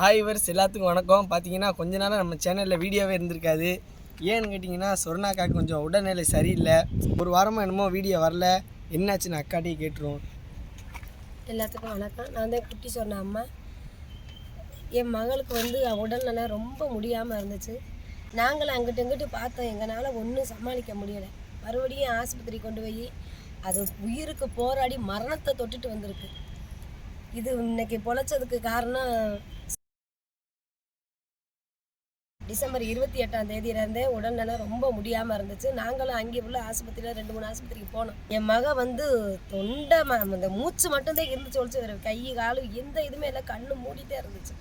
Hi verse எல்லாத்துக்கும் வணக்கம். பார்த்தீங்கன்னா கொஞ்ச நாளாக நம்ம சேனலில் வீடியோவே இருந்திருக்காது. ஏன்னு கேட்டிங்கன்னா சொர்ணாக்காக்கு கொஞ்சம் உடல்நிலை சரியில்லை. ஒரு வாரமாக என்னமோ வீடியோ வரல. என்னாச்சுன்னு அக்காட்டியே கேட்டுருவோம். எல்லாத்துக்கும் வணக்கம். நான் தான் குட்டி சொன்ன அம்மா. என் மகளுக்கு வந்து உடல்நிலை ரொம்ப முடியாமல் இருந்துச்சு. நாங்களும் அங்கிட்டு இங்கிட்டு பார்த்தோம். எங்களால் ஒன்றும் சமாளிக்க முடியலை. மறுபடியும் ஆஸ்பத்திரி கொண்டு போய் அது உயிருக்கு போராடி மரணத்தை தொட்டுட்டு வந்திருக்கு. இது இன்னைக்கு பொழைச்சதுக்கு காரணம் டிசம்பர் இருபத்தி எட்டாம் தேதியிலேருந்தே உடல்நல ரொம்ப முடியாமல் இருந்துச்சு. நாங்களும் அங்கே உள்ள ஆஸ்பத்திரியில் ரெண்டு மூணு ஆஸ்பத்திரிக்கு போனோம். என் மக வந்து தொண்டை ம இந்த மூச்சு மட்டும்தான் இருந்துச்சு ஒழிச்சு கை காலு எந்த இதுவுமே இல்லை. கண்ணு மூடிட்டே இருந்துச்சு.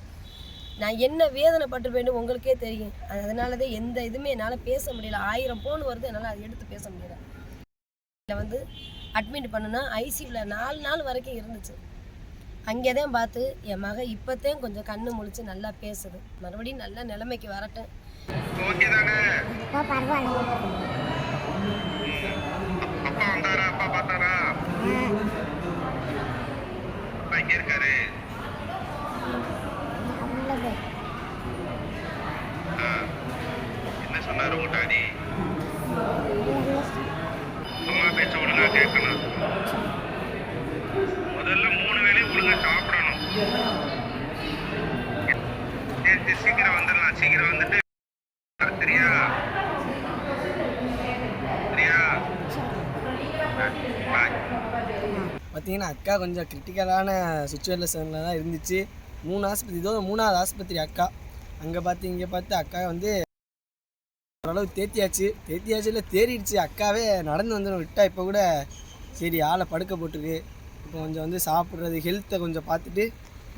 நான் என்ன வேதனை வேதனைப்பட்டிருப்பேன்னு உங்களுக்கே தெரியும். அதனால தான் எந்த இதுவுமே என்னால் பேச முடியல. ஆயிரம் ஃபோன் வருது. என்னால் அதை எடுத்து பேச முடியல. இதில் வந்து அட்மிட் பண்ணுனா ஐசியூவில் நாலு நாள் வரைக்கும் இருந்துச்சு. அங்கே தான் பார்த்து என் மக இப்போத்தான் கொஞ்சம் கண்ணு முழிச்சு நல்லா பேசுது. மறுபடியும் நல்ல நிலைமைக்கு வரட்டும். என்ன சொன்னாரு உங்க டாடி சரி சரி சீக்கிரம் வந்துடலாம் சீக்கிரம் வந்துட்டு சரியா? சரியா? பாய் பார்த்தீங்கன்னா அக்கா கொஞ்சம் கிரிட்டிக்கலான சுச்சுவேஷனில் தான் இருந்துச்சு. மூணு ஆஸ்பத்திரி இதோ மூணாவது ஆஸ்பத்திரி அக்கா. அங்கே பார்த்து இங்கே பார்த்து அக்கா வந்து ஓரளவு தேத்தியாச்சு. தேத்தியாச்சு இல்லை தேறிடுச்சு. அக்காவே நடந்து வந்துடும் விட்டா இப்போ கூட சரி ஆளை படுக்க போட்டிருக்கு. இப்போ கொஞ்சம் வந்து சாப்பிட்றது ஹெல்த்தை கொஞ்சம் பார்த்துட்டு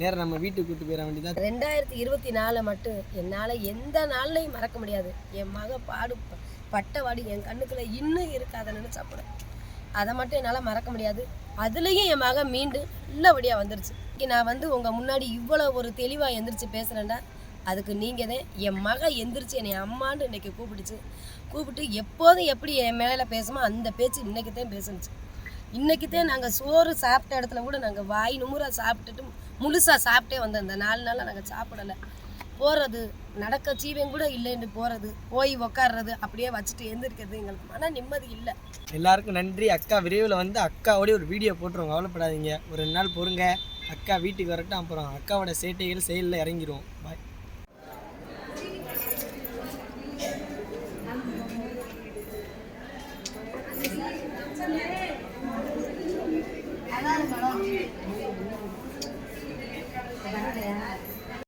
நேரம் நம்ம வீட்டுக்கு கூட்டு போயிட வேண்டியதான் ரெண்டாயிரத்தி இருபத்தி நாலு மட்டும் என்னால் எந்த நாள்லையும் மறக்க முடியாது. என் மக பாடு பட்ட வாடி என் கண்ணுக்குள்ள இன்னும் இருக்காத அதை கூட. அதை மட்டும் என்னால் மறக்க முடியாது. அதுலேயும் என் மக மீண்டு நல்லபடியாக வந்துருச்சு. இன்னைக்கு நான் வந்து உங்கள் முன்னாடி இவ்வளோ ஒரு தெளிவாக எந்திரிச்சு பேசுகிறேன்டா அதுக்கு நீங்கள் தான் என் மக எந்திரிச்சு என்னை அம்மான்னு இன்றைக்கி கூப்பிடுச்சு கூப்பிட்டு எப்போதும் எப்படி என் மேலே பேசுமோ அந்த பேச்சு இன்றைக்கி தான் பேசுனுச்சு. இன்னைக்கு தான் நாங்கள் சோறு சாப்பிட்ட இடத்துல கூட நாங்கள் வாய் நுமுறை சாப்பிட்டுட்டு முழுசாக சாப்பிட்டே வந்தோம். இந்த நாலு நாளாக நாங்கள் சாப்பிடலை. போகிறது நடக்க சீவன் கூட இல்லைன்னு போகிறது போய் உக்காடுறது அப்படியே வச்சுட்டு எழுந்திருக்கிறது எங்களுக்கு மன நிம்மதி இல்லை. எல்லாருக்கும் நன்றி. அக்கா விரைவில் வந்து அக்காவோடய ஒரு வீடியோ போட்டுருவோம். கவலைப்படாதீங்க. ஒரு ரெண்டு நாள் பொறுங்க. அக்கா வீட்டுக்கு வரட்டும். அப்புறம் அக்காவோட சேட்டைகள் செயலில் இறங்கிடுவோம் பாய்